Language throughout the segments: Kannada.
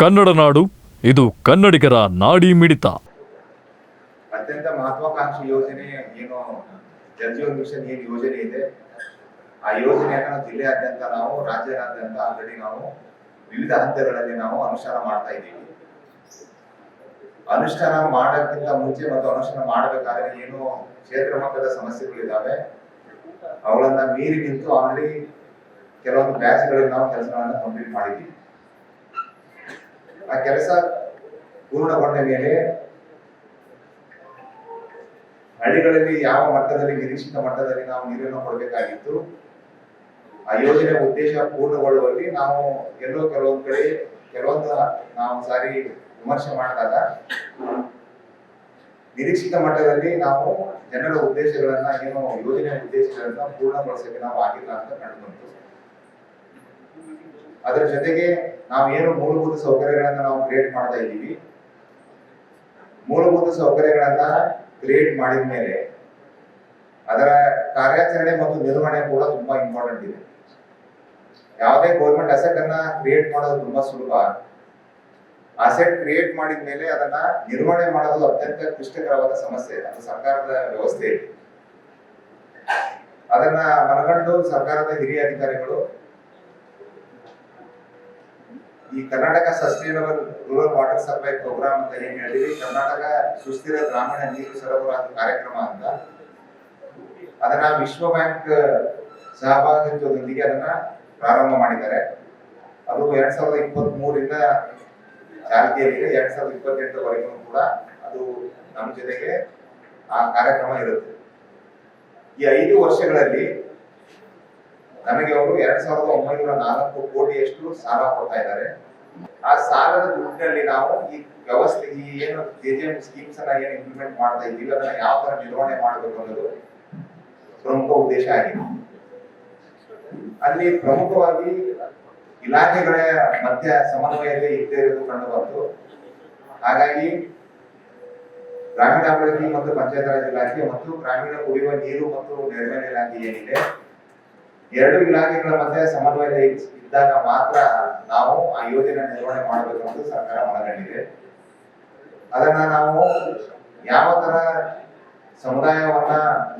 ಕನ್ನಡ ನಾಡು, ಇದು ಕನ್ನಡಿಗರ ನಾಡಿ ಮಿಡಿತ. ಅತ್ಯಂತ ಮಹತ್ವಾಕಾಂಕ್ಷಿ ಯೋಜನೆ ಏನು ಜಲ್ ಜೀವನ್ ಮಿಷನ್ ಏನು ಯೋಜನೆ ಇದೆ. ಆ ಯೋಜನೆಯನ್ನು ಜಿಲ್ಲೆಯಾದ್ಯಂತ ನಾವು, ರಾಜ್ಯದಾದ್ಯಂತ ಆಲ್ರೆಡಿ ನಾವು, ವಿವಿಧ ಹಂತಗಳಲ್ಲಿ ನಾವು ಅನುಷ್ಠಾನ ಮಾಡ್ತಾ ಇದ್ದೀವಿ. ಅನುಷ್ಠಾನ ಮಾಡೋಕ್ಕಿಂತ ಮುಂಚೆ ಮತ್ತು ಅನುಷ್ಠಾನ ಮಾಡಬೇಕಾದ್ರೆ ಏನು, ಕ್ಷೇತ್ರ ಮಟ್ಟದ ಸಮಸ್ಯೆಗಳಿದ್ದಾವೆ ಅವುಗಳನ್ನ ಮೀರಿ ನಿಂತು ಆಲ್ರೆಡಿ ಕೆಲವೊಂದು ಬ್ಯಾಚ್ಗಳಲ್ಲಿ ನಾವು ಕೆಲಸಗಳನ್ನ ಕಂಪ್ಲೀಟ್ ಮಾಡಿದ್ದೀವಿ. ಆ ಕೆಲಸ ಪೂರ್ಣಗೊಂಡ ಮೇಲೆ ಹಳ್ಳಿಗಳಲ್ಲಿ ಯಾವ ಮಟ್ಟದಲ್ಲಿ ನಿರೀಕ್ಷಿತ ಮಟ್ಟದಲ್ಲಿ ನಾವು ನೀರನ್ನು ಕೊಡಬೇಕಾಗಿತ್ತು, ಆ ಯೋಜನೆ ಉದ್ದೇಶ ಪೂರ್ಣಗೊಳ್ಳುವಲ್ಲಿ ನಾವು ಎಲ್ಲೋ ಕೆಲವೊಂದು ಕಡೆ ಕೆಲವೊಂದು ನಾವು ಸಾರಿ ವಿಮರ್ಶೆ ಮಾಡಿದಾಗ ನಿರೀಕ್ಷಿತ ಮಟ್ಟದಲ್ಲಿ ನಾವು ಜನರ ಉದ್ದೇಶಗಳನ್ನ, ಏನು ಯೋಜನೆ ಉದ್ದೇಶಗಳನ್ನ ಪೂರ್ಣಗೊಳಿಸಕ್ಕೆ ನಾವು ಆಗಿಲ್ಲ ಅಂತ ಕಂಡು ಬಂತು ಅದರ ಜೊತೆಗೆ ನಾವು ಏನು ಮೂಲಭೂತ ಸೌಕರ್ಯಗಳನ್ನ ನಾವು ಕ್ರಿಯೇಟ್ ಮಾಡ್ತಾ ಇದ್ದೀವಿ. ಮೂಲಭೂತ ಸೌಕರ್ಯಗಳನ್ನ ಕ್ರಿಯೇಟ್ ಮಾಡಿದ ಮೇಲೆ ಅದರ ಕಾರ್ಯಾಚರಣೆ ಮತ್ತು ನಿರ್ವಹಣೆ ಕೂಡ ತುಂಬಾ ಇಂಪಾರ್ಟೆಂಟ್ ಇದೆ. ಯಾವುದೇ ಗೌರ್ಮೆಂಟ್ ಅಸೆಟ್ ಅನ್ನ ಕ್ರಿಯೇಟ್ ಮಾಡೋದು ತುಂಬಾ ಸುಲಭ. ಅಸೆಟ್ ಕ್ರಿಯೇಟ್ ಮಾಡಿದ ಮೇಲೆ ಅದನ್ನ ನಿರ್ವಹಣೆ ಮಾಡೋದು ಅತ್ಯಂತ ಕ್ಲಿಷ್ಟಕರವಾದ ಸಮಸ್ಯೆ. ಅದು ಸರ್ಕಾರದ ವ್ಯವಸ್ಥೆ. ಅದನ್ನ ಮನಗಂಡು ಸರ್ಕಾರದ ಹಿರಿಯ ಅಧಿಕಾರಿಗಳು ಈ Karnataka sustainable rural water supply programme ಅಂತ ಏನ್ ಹೇಳಿದ್ವಿ ಕರ್ನಾಟಕ ಸುಸ್ಥಿರ ಗ್ರಾಮೀಣ ನೀರು ಸರಬರಾಜು ಕಾರ್ಯಕ್ರಮ ಅಂತ. ಅದನ್ನ ವಿಶ್ವ ಬ್ಯಾಂಕ್, ಸಹಭಾಗಿತ್ವದೊಂದಿಗೆ ಅದನ್ನ ಪ್ರಾರಂಭ ಮಾಡಿದ್ದಾರೆ. ಅದು ಎರಡ್ ಸಾವಿರದ ಇಪ್ಪತ್ತ್ ಮೂರಿಂದ ಚಾಲ್ತಿಯಲ್ಲಿದೆ ಎರಡ್ ಸಾವಿರದ ಇಪ್ಪತ್ತೆಂಟರವರೆಗೂ ಕೂಡ ಅದು ನಮ್ಮ ಜೊತೆಗೆ ಆ ಕಾರ್ಯಕ್ರಮ ಇರುತ್ತೆ. ಈ ಐದು ವರ್ಷಗಳಲ್ಲಿ ನಮಗೆ ಅವರು ಎರಡ್ ಸಾವಿರದ ಒಂಬೈನೂರ ನಾಲ್ಕು ಕೋಟಿಯಷ್ಟು ಸಾಲ ಕೊಡ್ತಾ ಇದ್ದಾರೆ. ಆ ಸಾಲದ ದುಡ್ಡಿನಲ್ಲಿ ನಾವು ಈ ವ್ಯವಸ್ಥೆ, ಈ ಏನು ಕೆಜಿಎಂ ಸ್ಕೀಮ್ಸ್ ಅನ್ನ ಏನು ಇಂಪ್ಲಿಮೆಂಟ್ ಮಾಡ್ತಾ ಇದ್ದೀವಿ, ಅದನ್ನ ಯಾವ ತರ ನಿರ್ವಹಣೆ ಮಾಡಬೇಕು ಅನ್ನೋದು ಪ್ರಮುಖ ಉದ್ದೇಶ ಆಗಿದೆ. ಅಲ್ಲಿ ಪ್ರಮುಖವಾಗಿ ಇಲಾಖೆಗಳ ಮಧ್ಯ ಸಮನ್ವಯತೆ ಇದ್ದೇ ಇರೋದು ಕಂಡು ಬಂತು. ಹಾಗಾಗಿ ಗ್ರಾಮೀಣಾಭಿವೃದ್ಧಿ ಮತ್ತು ಪಂಚಾಯತ್ ರಾಜ್ ಇಲಾಖೆ ಮತ್ತು ಗ್ರಾಮೀಣ ಕುಡಿಯುವ ನೀರು ಮತ್ತು ನೈರ್ಮಲ್ಯ ಇಲಾಖೆ ಏನಿದೆ ಎರಡು ಇಲಾಖೆಗಳ ಮಧ್ಯೆ ಸಮನ್ವಯ ಇದ್- ಇದ್ದಾಗ ಮಾತ್ರ ನಾವು ಆ ಯೋಜನೆ ನಿರ್ವಹಣೆ ಮಾಡಬೇಕು ಅಂತ ಸರ್ಕಾರ ಮನಗಂಡಿದೆ. ಅದನ್ನ ನಾವು ಯಾವ ತರ ಸಮುದಾಯವನ್ನ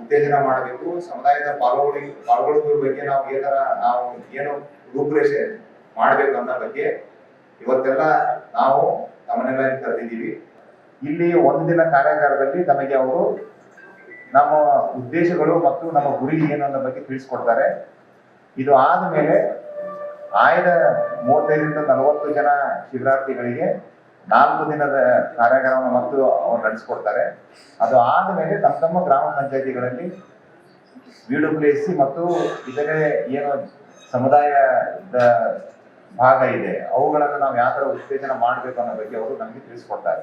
ಉತ್ತೇಜನ ಮಾಡಬೇಕು, ಸಮುದಾಯದ ಪಾಲ್ಗೊಳ್ಳಿ ಪಾಲ್ಗೊಳ್ಳುವ ಬಗ್ಗೆ ನಾವು ಏ ತರ ನಾವು ಏನು ರೂಪುರೇಷೆ ಮಾಡಬೇಕು ಅನ್ನೋ ಬಗ್ಗೆ ಇವತ್ತೆಲ್ಲ ನಾವು ಸಮನ್ವಯ ಕರೆದಿದ್ದೀವಿ. ಇಲ್ಲಿ ಒಂದು ದಿನ ಕಾರ್ಯಾಗಾರದಲ್ಲಿ ನಮಗೆ ಅವರು ನಮ್ಮ ಉದ್ದೇಶಗಳು ಮತ್ತು ನಮ್ಮ ಗುರಿ ಏನು ಅನ್ನೋ ಬಗ್ಗೆ ತಿಳಿಸ್ಕೊಡ್ತಾರೆ. ಇದು ಆದ ಮೇಲೆ ಆಯ್ದ ಮೂವತ್ತೈದರಿಂದ ನಲವತ್ತು ಜನ ಶಿಬಿರಾರ್ಥಿಗಳಿಗೆ ನಾಲ್ಕು ದಿನದ ಕಾರ್ಯಾಗಾರವನ್ನು ಮತ್ತು ಅವರು ನಡೆಸ್ಕೊಡ್ತಾರೆ. ಅದು ಆದ ಮೇಲೆ ತಮ್ಮ ತಮ್ಮ ಗ್ರಾಮ ಪಂಚಾಯತಿಗಳಲ್ಲಿ ವಿಡುಪ್ಲೇಸಿ ಮತ್ತು ಇದರೇ ಏನು ಸಮುದಾಯದ ಭಾಗ ಇದೆ. ಅವುಗಳನ್ನು ನಾವು ಯಾವ ಥರ ಉತ್ತೇಜನ ಮಾಡಬೇಕು ಅನ್ನೋ ಬಗ್ಗೆ ಅವರು ನಮಗೆ ತಿಳಿಸ್ಕೊಡ್ತಾರೆ.